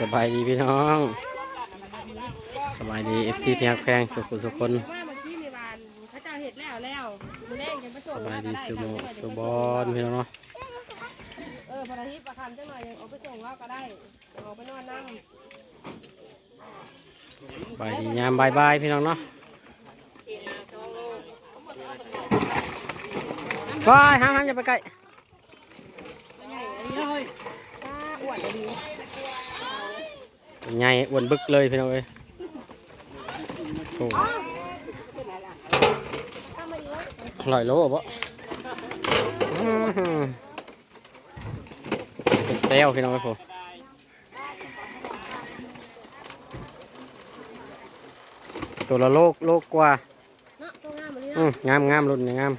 สบายดีพี่น้อง สบายดีเอฟซีที่ฮักแพงสุขุสุคนว่าเมื่อกี้มีวานเขาเจ้าเห็ดแล้วแล้วมือแรงยังไปส่สงบายก็ดีได้สุโมสุบอนพี่น้องเนาะเออพระทิพย์ประคำจังหน่อยยังเอาไปส่งว่าก็ได้เอาไปนอนนั่งสบายดียามบายบายพี่น้องเนาะไปห้ามห้ามอย่าไปใกล้ป้าอ้วนเลยดี ใหญ่อ้วนบึกเลยพี่น้องเอ้ยโอ้อร่อยโลบ่อื้อหือเป็นเซลพี่น้องเอ้ยผมตัวละโลกโลกกว่าเนาะตัวงามเลยอืเนาะมงามงามรุ่นนี้งาม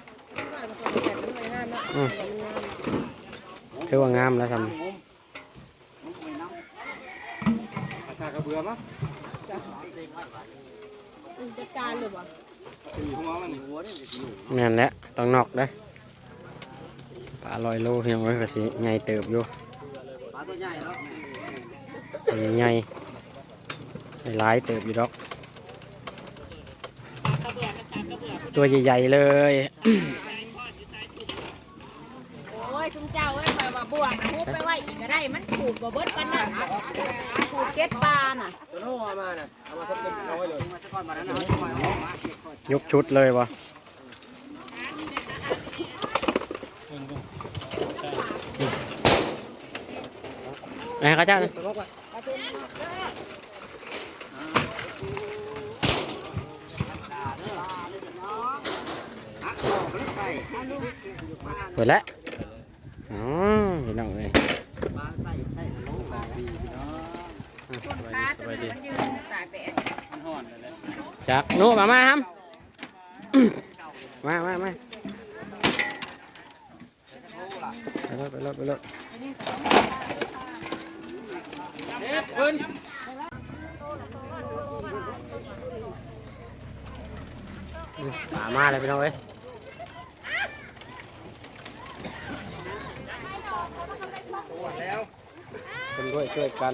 ว่าก็ตัวแบบมันเลยงามเนาะอืมมันงามถือว่างามแล้วทอาชากระเบือมั้งอืมจัดการเลยบ่ตีหัวมันหัวนี่จะอยู่ำนั่นแหละต้องนอกได้อปลาลอยโลพี่น้องเอ้ยก็สิใหญ่เติบอยู่ปลาตัวใหญ่เนาะตัวใหญ่หลายเติบอยู่ดอก ตัวใหญ่ๆเลยโอ้ยชุมเจ้าเอ้ยไปว่าบ่วงนะฮุบไปไว้อีกก็ได้มันขูดบ่เบิดปานนั้นูเก็ดปลาน่ะตัวโน้มาน่ะเอามาสักเป็นร้อยเลยมาสักก้อนมาแล้วนะเอามาเอามายกชุดเลยวะไอ้ข้าเจ้าน่ะตัวล็อกไว้หักออกแล้วใส่เปิดแล้วอ๋อพี่น้องเอ้ย ปลาใส่ใส่โลปลาดีเนาะ อะ สบายปลาดีสตัวบายนั้ดีนมันยืนตากแดดมันห่อนเลยแล้วจากนู้นมามาครับมามามาไปรถไปรถไปรถเด็ดขึ้นป่ามาเลยพี่น้องเอ้ยคนด้วยช่วยกัน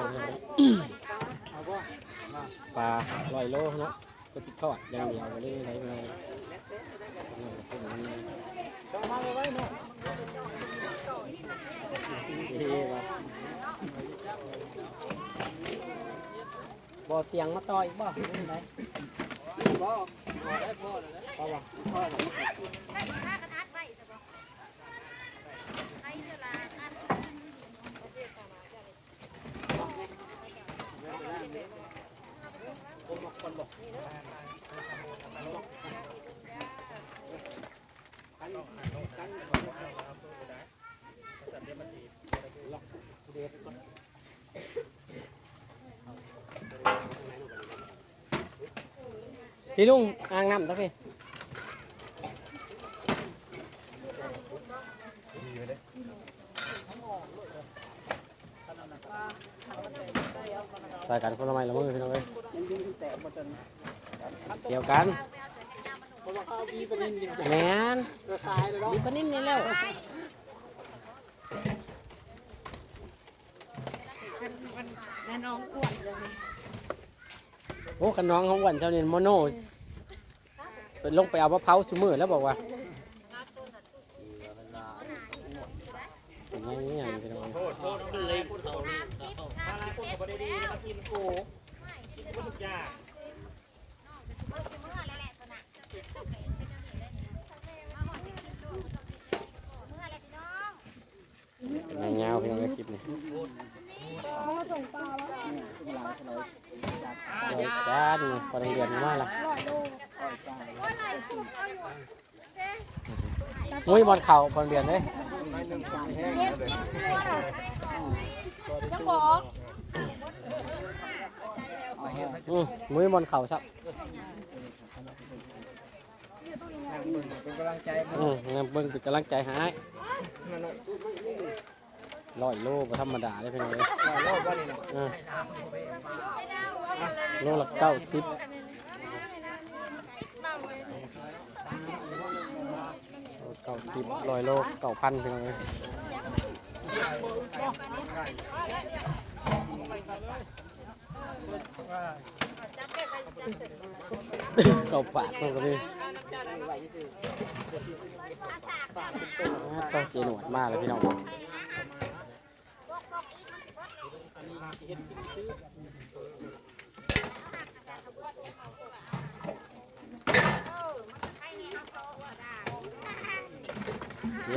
ว ปลาลอยโลเนาะก็ติดทอดยางเดียวไม่ได้อะไรเลยบ่เตียงมาต่อยบ่ไม่ได้พ่อได้พ่อเลยพ่บ่ พ่อเลยพี่ลุงอ่างน้ำตั้งพี่ ใส่กันคนละไม้ละมือพี่น้องเอ้ยเกี่ยวกันแมนมีปลานิ่มนี่แล้วแน่น้องอ้วนเลยโอ้กันน้องของอ้วันเจ้านี่โมโน่ไปลงไปเอามะพร้าวซุมือแล้วบอกว่าอย่างนี้อย่างนี้พี่น้อง เอ้ยเป็นยาวๆพี่น้องในคลิปนี้เดี๋ยวจ้านี่พอเดือนมาละมุ้ยบอลเข่าบอลเดือนเลยยังบอก อืมมุ้ยบอลเข่าซับเป็นกำลังใจอืมงั้นเบิ่งเป็นกำลังใจห้ร้อยโลบ่ธรรมดาเลยพี่น้องเลยรอบว่านี่นะอ่าโลละเก้าสิบเก้าสิบร้อยโลเก้าพันพี่น้องเลย เก้าปากมันก็มีเจ้าเจนวดมากเลยพี่น้องนี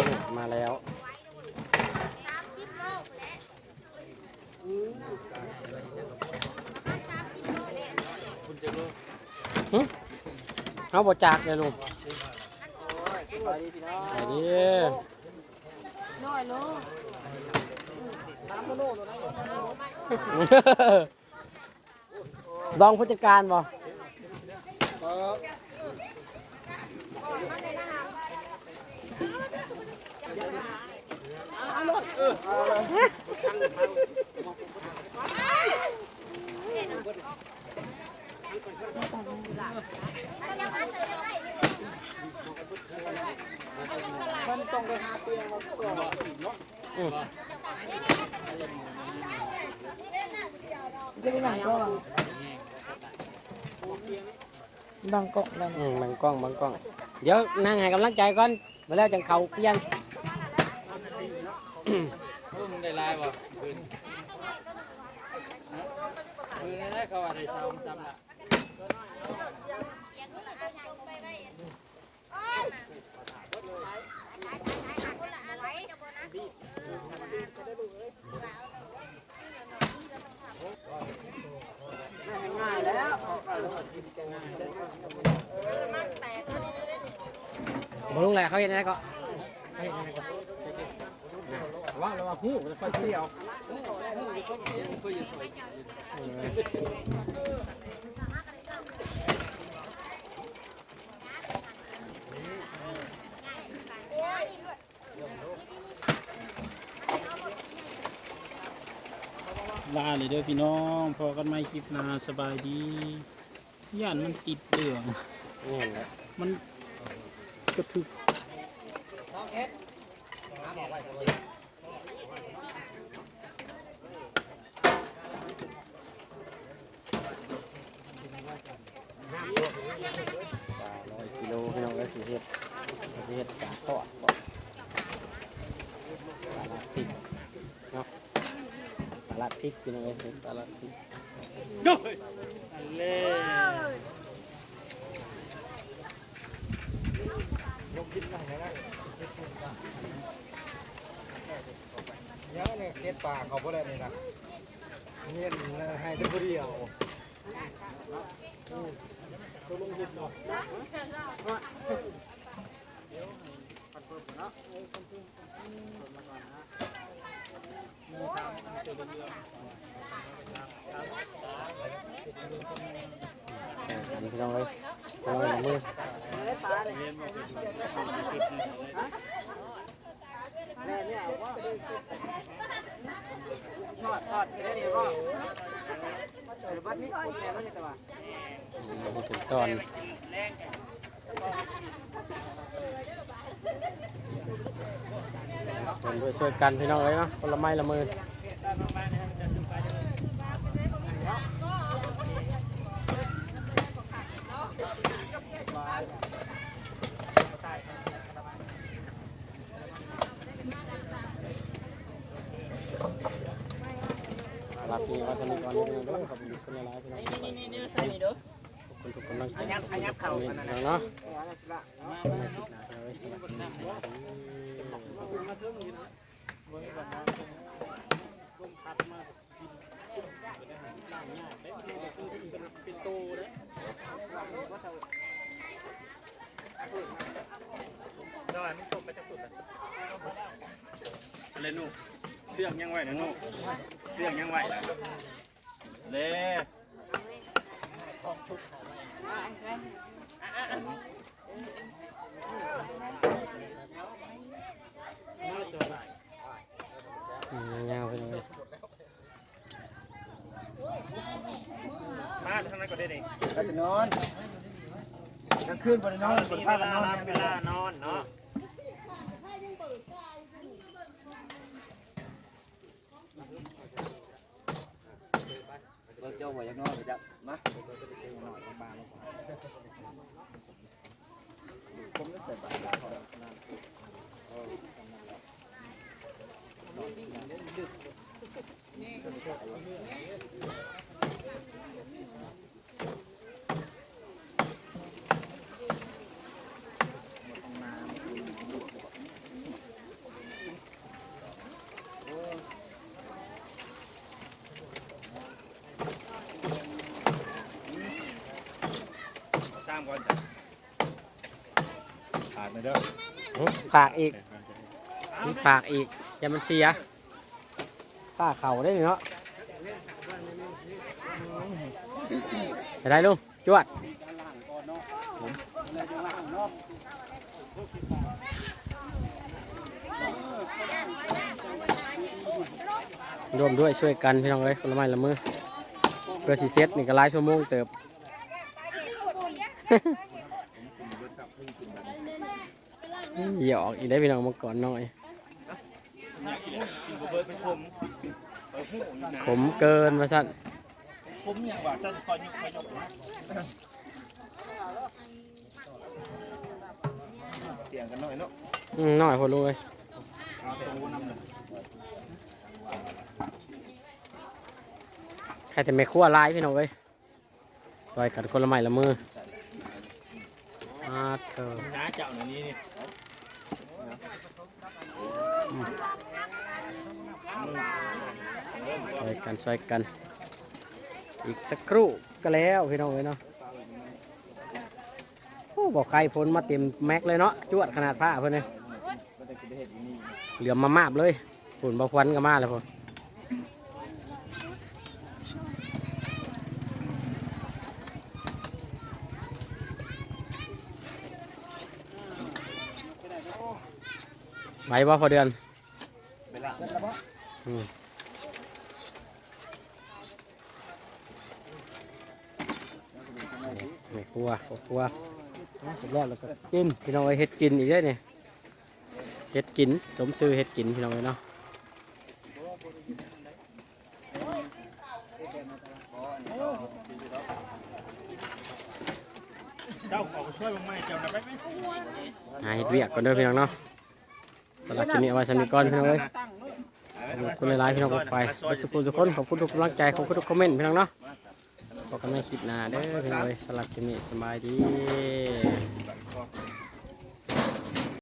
่มาแล้ว หึเอาบจากเลยลุงสวัสดีพี่น้องไปดิน้อยลูกลองผู้จัดการบ่ มันต้องไปหาเตียงมาก่อนอืมบางกอกเลยอืมบังกล้องบังกล้อง เดี๋ยวนั่งให้กำลังใจก่อนมาแล้วจังเขาเปลี่ยนมึงได้ลายบ่คืนคืนได้เขาว่าได้ซ้ำซ้ำละ บลุงแหละเขาเห็นอะไรก็ว่าเราว่าหูจะค่อยเที่ยว ลาเลยเด้อพี่น้องพอกันไม่คลิปหนาสบายดีย่านมันติดเรื่องนี่แหละมันกระทึกปลาร้อยกิโลพี่น้องก็สิเฮ็ดสิเฮ็ดปลาทอดก่อนปลาลัดพริกเนาะป ลาดพริกพี่น้องเอ้ยปลาดพริกเล่ยังเนี่ยเก็บปลาเขาบ่ได้นี่นะเงี้ยให้ได้ผู้เดียวอันนี้พี่น้องเอ้ย พี่น้องเอ้ยมือทอดทอดได้ดีบ่เดี๋ยวบัดนี้คนแก่มันจะว่าถึงตอนเป็นด้วยช่วยกันพี่น้องเอ้ยเนาะคนละไม้ละมือ สำหรับที่ว่าสนิทก่อนนี้เด้อขอบคุณทุกคนหลายๆพี่ น้องขอบคุณนี่นี่ใส่นี่เด้อทุกคนนักใจเนาะมามาเนาะเอาไว้สำหรับนี้สวัสดีเบิ่งก่อนนะลมพัดมาเป็นโตเลยดอยมันตกไปจากสุดเลยเลยนูเสือกยังไหวนะนูเสือกยังไหวนะเล่ อืมยาไปเลยมาทางนั้นก็ได้เองก็จะนอนกลางคืนบ่ได้นอนบ่มีได้เวพากันลานอนเวลานอนเนาะ เบิ่งเจ้าบ่อยังนอนจ้ะมาผมไม่ใส่บาตรแล้วสร้างก่อนจ้ะ ขาดไม่เด้อปากอีกมีปากอีกอย่ามันเสียป้าเข่าได้เนาะไปได้ลุงจวดร่วมด้วยช่วยกันพี่น้องเอ้ยคนละไม้ละมือเพื่อสีเซ็ตนี่ก็หลายชั่วโมงเติบ เหยออกอีกได้พี่น้องมาก่อนหน่อย กินกระเบิดเป็นคมเออหูอยู่นะผมเกินมาสั่นผมยังว่าจะคอยยุกคอยยกนะเสียงกันหน่อยเนาะอืมน้อยพอรู้เลยเอาแต่หูน้ำหนึ่งใครแต่ไม่คั่วลายพี่น้องเอ้ยซอยกันคนละไม้ละมืออาเธอน้าเจ้าหน่อยนี้นี่ ใส่กันใส่กัน อีกสักครู่ก็แล้วพี่น้องเลยเนาะโอ้บอกใครพ้นมาเต็มแม็กเลยเนาะจวดขนาดผ้าเพื่อนเลยเหลือมมามาบเลยฝุ่นบาควันก็มาแล้วพ่น ไหวบ่พอเดือนอืมไม่กลัวบ่กลัวสร็จแล้วแล้วก็กินพี่น้องไอ้เฮ็ดกินอีกได้เนี่ยเฮ็ดกิน สมซื้อเฮ็ดกินพี่น้องเอ้ยเนาะเจ้าขอช่วยบ้างไหมเจ้าหน่อยไปไหมหาเฮ็ดเวียกก่อนเด้อพี่น้องเนาะ สำหรับคลิปนี้เอาไว้สำหรับก่อนพี่น้องเลยขอบคุณหลายๆพี่น้องกดไปขอบคุณทุกคนขอบคุณทุกกำลังใจขอบคุณทุกคอมเมนต์พี่น้องเนาะพบกันในคลิปหน้าเด้อพี่น้องเลยสำหรับคลิปนี้สบายดี